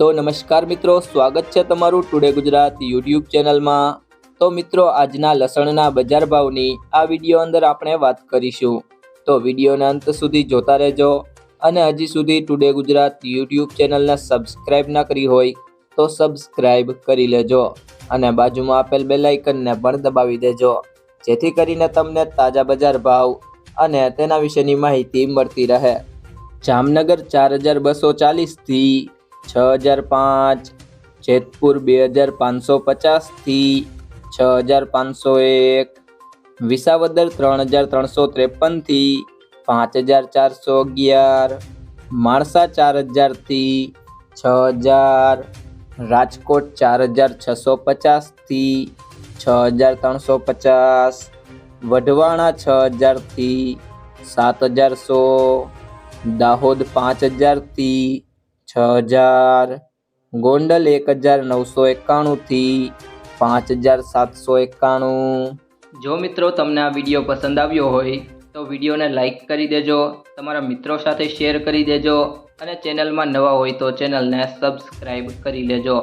તો નમસ્કાર મિત્રો, સ્વાગત છે તમારું ટુડે ગુજરાત યુટ્યુબ ચેનલમાં. તો મિત્રો, આજના લસણના બજાર ભાવની આ વીડિયો અંદર આપણે વાત કરીશું. તો વિડીયોના અંત સુધી જોતા રહેજો અને હજી સુધી ટુડે ગુજરાત યુટ્યુબ ચેનલને સબસ્ક્રાઇબ ના કરી હોય તો સબસ્ક્રાઇબ કરી લેજો અને બાજુમાં આપેલ બેલ આઇકનને પણ દબાવી દેજો. જેથી કરીને તમને તાજા બજાર ભાવ અને તેના વિશેની માહિતી મળતી રહે. જામનગર ચાર હજાર બસો ચાલીસથી છ હજાર પાંચ જેતપુર બે હજાર પાંચસો પચાસથી છ હજાર પાંચસો એક વિસાવદર ત્રણ હજાર ત્રણસો ત્રેપનથી પાંચ હજાર ચારસો અગિયાર માણસા ચાર હજારથી છ હજાર રાજકોટ ચાર હજાર છસો પચાસથી છ હજાર ત્રણસો પચાસ વઢવાણા છ હજારથી સાત હજાર સો દાહોદ પાંચ હજારથી છ હજાર. ગોંડલ એક હજાર નવસો એકાણુંથી પાંચ હજાર સાતસો એકાણું. જો મિત્રો તમને આ વીડિયો પસંદ આવ્યો હોય, તો વિડીયોને લાઇક કરી દેજો, તમારા મિત્રો સાથે શેર કરી દેજો, અને ચેનલમાં નવા હોય તો ચેનલને સબસ્ક્રાઈબ કરી લેજો.